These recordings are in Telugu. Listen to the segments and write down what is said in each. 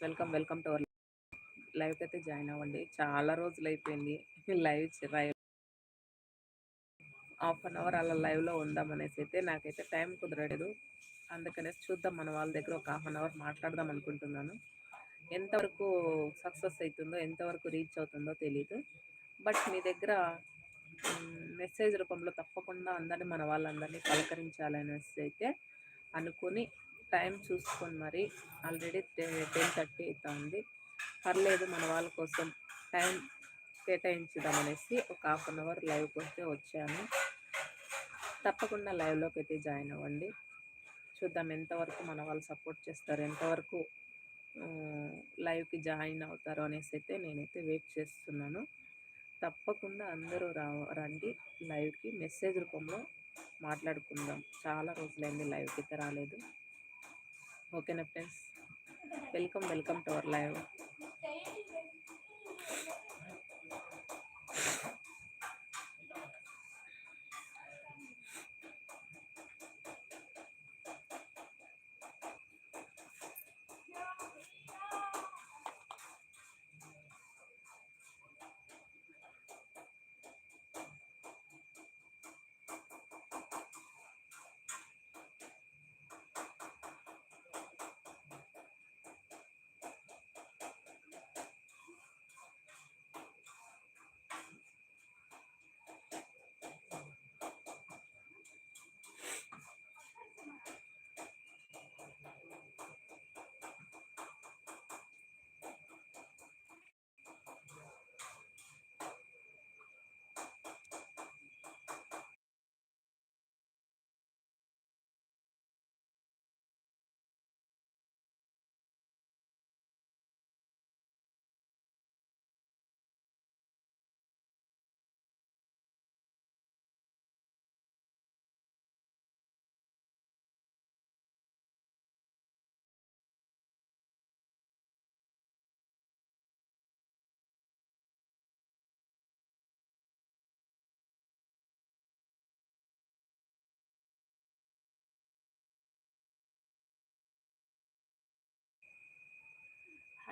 వెల్కమ్ వెల్కమ్ టు అవర్ లైవ్కి అయితే జాయిన్ అవ్వండి. చాలా రోజులు అయిపోయింది live live half an hour అలా లైవ్లో ఉందాం అనేసి అయితే నాకైతే టైం కుదరలేదు. అందుకనేసి చూద్దాం మన వాళ్ళ దగ్గర ఒక హాఫ్ అన్ అవర్ మాట్లాడదాం అనుకుంటున్నాను. ఎంతవరకు సక్సెస్ అవుతుందో ఎంతవరకు రీచ్ అవుతుందో తెలియదు బట్ మీ దగ్గర మెసేజ్ రూపంలో తప్పకుండా అందరినీ మన వాళ్ళందరినీ పలకరించాలనేసి అయితే అనుకుని టైం చూసుకొని మరి ఆల్రెడీ టెన్ థర్టీ అవుతుంది పర్లేదు మన వాళ్ళ కోసం టైం కేటాయించుదామనేసి ఒక హాఫ్ అన్ అవర్ లైవ్కి వస్తే వచ్చాను. తప్పకుండా లైవ్లోకి అయితే జాయిన్ అవ్వండి. చూద్దాం ఎంతవరకు మన వాళ్ళు సపోర్ట్ చేస్తారు ఎంతవరకు లైవ్కి జాయిన్ అవుతారు అనేసి అయితే నేనైతే వెయిట్ చేస్తున్నాను. తప్పకుండా అందరూ రా రండి లైవ్కి. మెసేజ్ రూపంలో మాట్లాడుకుందాం. చాలా రోజులైంది లైవ్కి అయితే రాలేదు. ఓకేనా friends? Welcome welcome to our live.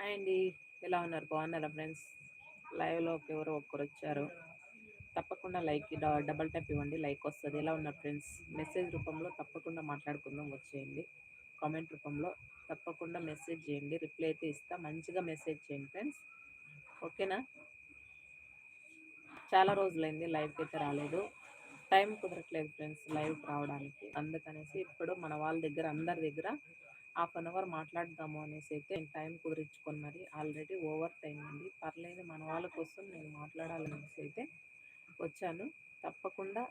Hi అండి. ఎలా ఉన్నారు? బాగున్నారా ఫ్రెండ్స్? లైవ్లోకి ఎవరో ఒక్కరు వచ్చారు. తప్పకుండా లైక్ డబల్ ట్యాప్ ఇవ్వండి. లైక్ వస్తుంది. ఎలా ఉన్నారు ఫ్రెండ్స్? మెసేజ్ రూపంలో తప్పకుండా మాట్లాడుకుందాం. వచ్చేయండి. కామెంట్ రూపంలో తప్పకుండా మెసేజ్ చేయండి. రిప్లై అయితే ఇస్తా. మంచిగా మెసేజ్ చేయండి ఫ్రెండ్స్. ఓకేనా? చాలా రోజులైంది లైవ్కి అయితే రాలేదు. టైం కుదరట్లేదు ఫ్రెండ్స్ లైవ్కి రావడానికి. అందుకనేసి ఇప్పుడు మన వాళ్ళ దగ్గర అందరి దగ్గర హాఫ్ అన్ అవర్ మాట్లాడదాము అనేసి అయితే నేను టైం కుదిరించుకొని మరి ఆల్రెడీ ఓవర్ టైం అండి. పర్లేదు మన వాళ్ళ కోసం నేను మాట్లాడాలనేసి అయితే వచ్చాను. తప్పకుండా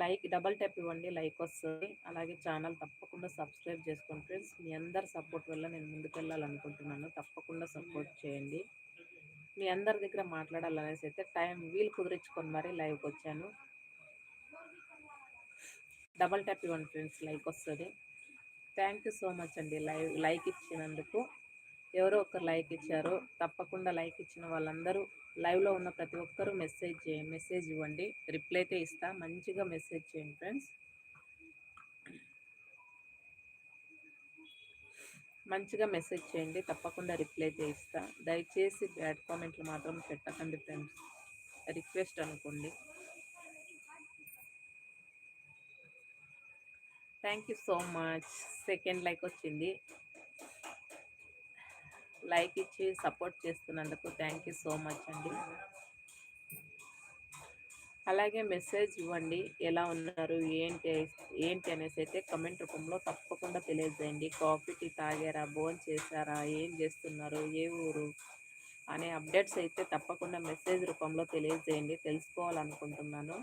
లైక్ డబల్ ట్యాప్ ఇవ్వండి లైక్ వస్తుంది. అలాగే ఛానల్ తప్పకుండా సబ్స్క్రైబ్ చేసుకోండి ఫ్రెండ్స్. మీ అందరి సపోర్ట్ వల్ల నేను ముందుకెళ్ళాలనుకుంటున్నాను. తప్పకుండా సపోర్ట్ చేయండి. మీ అందరి దగ్గర మాట్లాడాలనేసి అయితే టైం వీలు కుదిరించుకొని మరి లైవ్కి వచ్చాను. డబల్ ట్యాప్ ఇవ్వండి ఫ్రెండ్స్ లైక్ వస్తుంది. థ్యాంక్ యూ సో మచ్ అండి లైవ్ లైక్ ఇచ్చినందుకు. ఎవరో ఒకరు లైక్ ఇచ్చారో. తప్పకుండా లైక్ ఇచ్చిన వాళ్ళందరూ లైవ్లో ఉన్న ప్రతి ఒక్కరూ మెసేజ్ చేయండి మెసేజ్ ఇవ్వండి. రిప్లై అయితే ఇస్తా. మంచిగా మెసేజ్ చేయండి ఫ్రెండ్స్. మంచిగా మెసేజ్ చేయండి. తప్పకుండా రిప్లై అయితే ఇస్తా. దయచేసి బ్యాడ్ కామెంట్లు మాత్రం పెట్టకండి ఫ్రెండ్స్. రిక్వెస్ట్ అనుకోండి. Thank you so much. Second like వచ్చింది. లైక్ ఇచ్చి సపోర్ట్ చేస్తున్నందుకు థ్యాంక్ యూ సో మచ్ అండి. అలాగే మెసేజ్ ఇవ్వండి ఎలా ఉన్నారు ఏంటి ఏంటి అనేసి అయితే కమెంట్ రూపంలో తప్పకుండా తెలియజేయండి. కాఫీ టీ తాగారా బోన్ చేశారా ఏం చేస్తున్నారు ఏ ఊరు అనే అప్డేట్స్ అయితే తప్పకుండా మెసేజ్ రూపంలో తెలియజేయండి తెలుసుకోవాలనుకుంటున్నాను.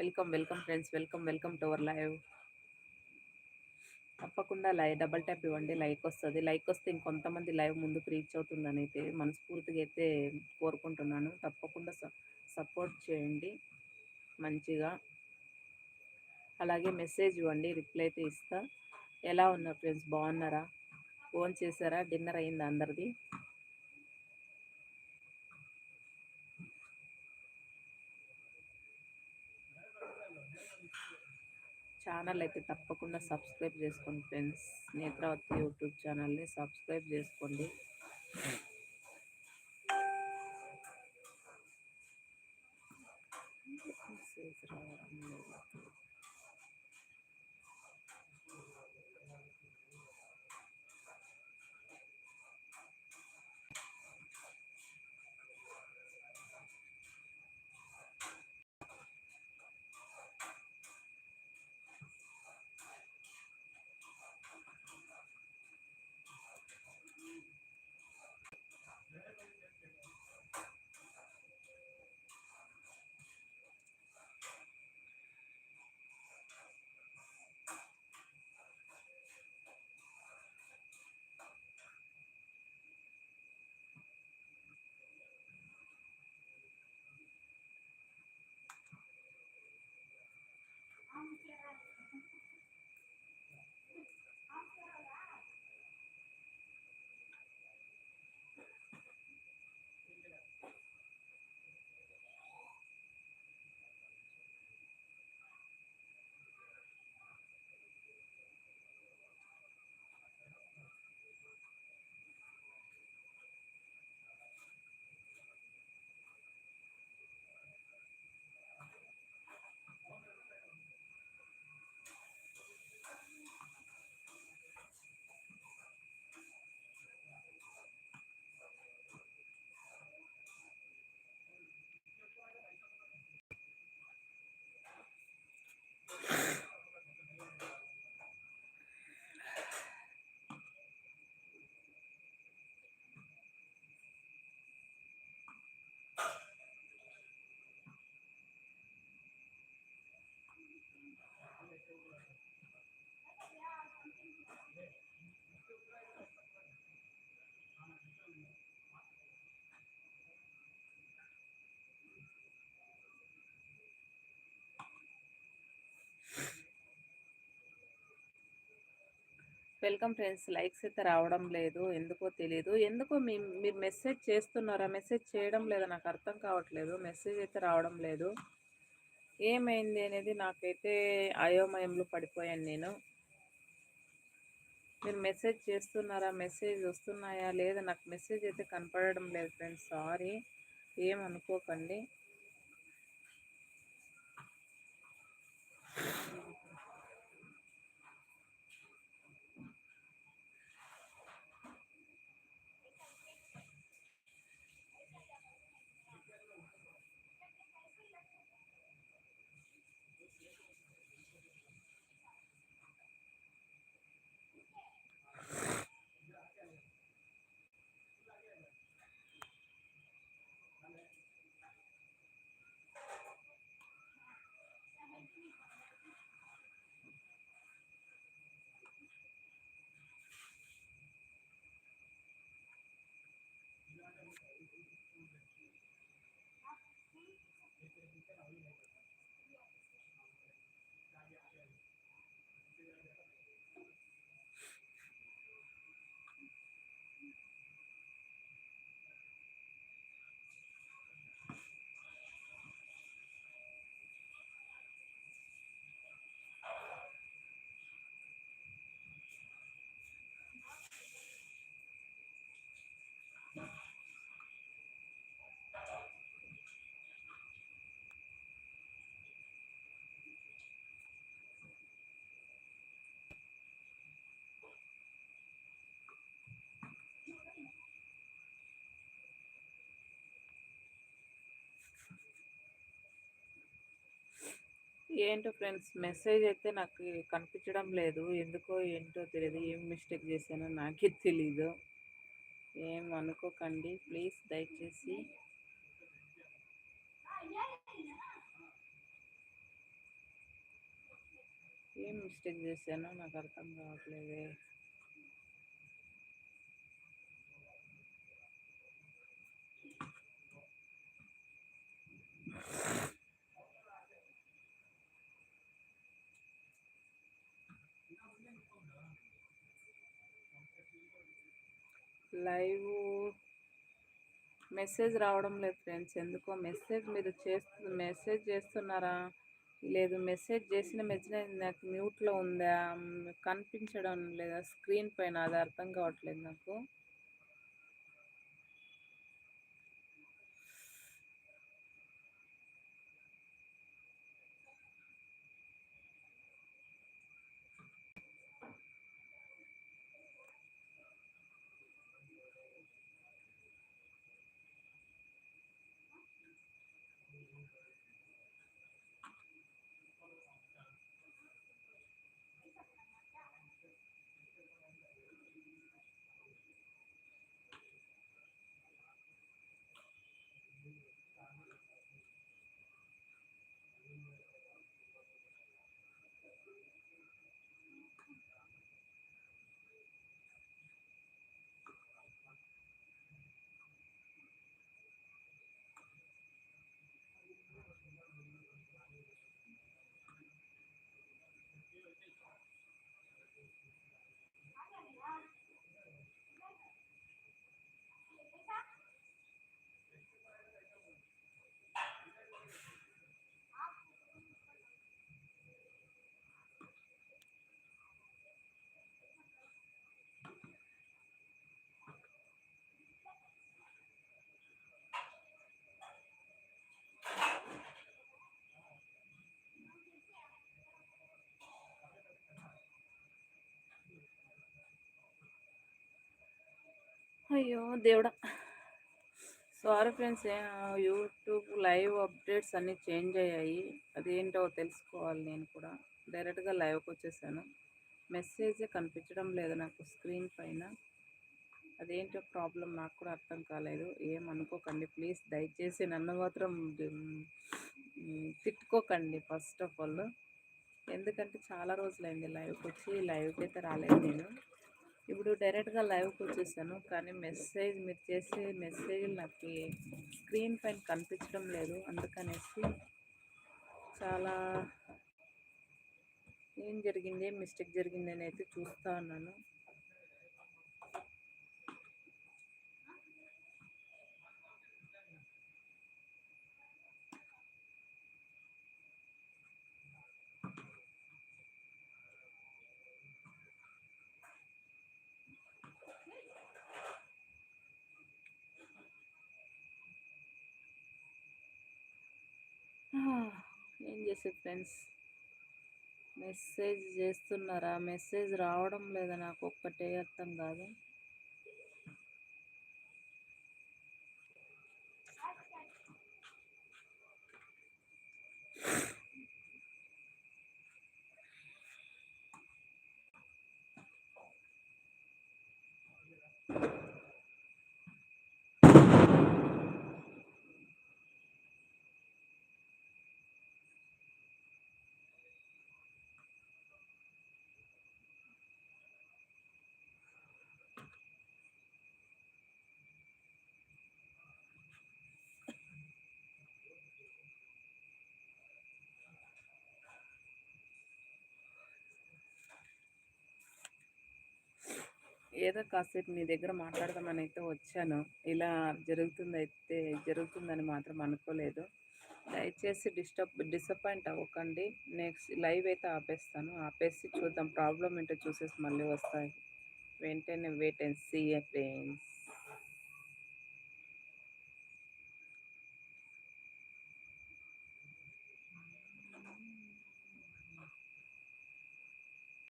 Welcome welcome friends welcome welcome to our live. తప్పకుండా లైవ్ డబల్ ట్యాప్ ఇవ్వండి లైక్ వస్తుంది. లైక్ వస్తే ఇంకొంతమంది లైవ్ ముందుకు రీచ్ అవుతుందని అయితే మనస్ఫూర్తిగా అయితే కోరుకుంటున్నాను. తప్పకుండా సపోర్ట్ చేయండి మంచిగా. అలాగే మెసేజ్ ఇవ్వండి రిప్లై అయితే ఇస్తా. ఎలా ఉన్నారు ఫ్రెండ్స్? బాగున్నారా? ఫోన్ చేశారా? డిన్నర్ అయిందా అందరిది? ఛానల్ అయితే తప్పకుండా సబ్స్క్రైబ్ చేసుకోండి ఫ్రెండ్స్. నేత్రావతి యూట్యూబ్ ఛానల్ని సబ్స్క్రైబ్ చేసుకోండి. Welcome friends. లైక్స్ అయితే రావడం లేదు. ఎందుకో తెలియదు ఎందుకో మీ మీరు మెసేజ్ చేస్తున్నారా? మెసేజ్ చేయడం లేదా? నాకు అర్థం కావట్లేదు. మెసేజ్ అయితే రావడం లేదు. ఏమైంది అనేది నాకైతే అయోమయంలో పడిపోయాను నేను. మీరు మెసేజ్ చేస్తున్నారా? మెసేజ్ వస్తున్నాయా? లేదా? నాకు మెసేజ్ అయితే కనపడడం లేదు ఫ్రెండ్స్. సారీ. ఏమనుకోకండి ఏంటో ఫ్రెండ్స్ మెసేజ్ అయితే నాకు కనిపించడం లేదు. ఎందుకో ఏంటో తెలియదు ఏం మిస్టేక్ చేశానో నాకే తెలీదు. ఏం అనుకోకండి. ప్లీజ్ దయచేసి. ఏం మిస్టేక్ చేశానో నాకు అర్థం కావట్లేదే. లైవ్ మెసేజ్ రావడం లేదు ఫ్రెండ్స్. ఎందుకో మెసేజ్ మీరు చేస్తు మెసేజ్ చేస్తున్నారా? లేదు మెసేజ్ చేసిన మెసేజ్ నాకు మ్యూట్లో ఉందా? కనిపించడం లేదా స్క్రీన్ పైన అది అర్థం కావట్లేదు నాకు. అయ్యో దేవుడా. Sorry friends YouTube live updates అన్నీ చేంజ్ అయ్యాయి. అదేంటో తెలుసుకోవాలి నేను కూడా. డైరెక్ట్గా లైవ్కి వచ్చేసాను. మెసేజ్ కనిపించడం లేదు నాకు స్క్రీన్ పైన. అదేంటో ప్రాబ్లం నాకు కూడా అర్థం కాలేదు. ఏమనుకోకండి ప్లీజ్ దయచేసి నన్ను మాత్రం తిట్టుకోకండి ఫస్ట్ ఆఫ్ ఆల్ ఎందుకంటే చాలా రోజులైంది లైవ్కి వచ్చి లైవ్కి అయితే రాలేదు నేను. ఇప్పుడు డైరెక్ట్గా లైవ్కి వచ్చేసాను. కానీ మెసేజ్ మీరు చేసే మెసేజ్ నాకు స్క్రీన్ పైన కనిపించడం లేదు. అందుకనేసి చాలా ఏం జరిగింది ఏం మిస్టేక్ జరిగింది అని అయితే చూస్తూ ఉన్నాను. ఏం ఫ్రెండ్స్. మెసేజ్ చేస్తున్నారా? మెసేజ్ రావడం లేదా నాకు ఒక్కటే అర్థం కాదు. ఏదో కాసేపు మీ దగ్గర మాట్లాడదామని అయితే వచ్చాను. ఇలా జరుగుతుందైతే జరుగుతుందని మాత్రం అనుకోలేదు. దయచేసి డిస్టర్బ్ డిసప్పాయింట్ అవ్వకండి. నెక్స్ట్ లైవ్ అయితే ఆపేస్తాను. ఆపేసి చూద్దాం ప్రాబ్లం ఏంటో చూసేసి మళ్ళీ వస్తాయి. వెంటనే వెయిట్ అండ్ సీ ఫ్రెండ్స్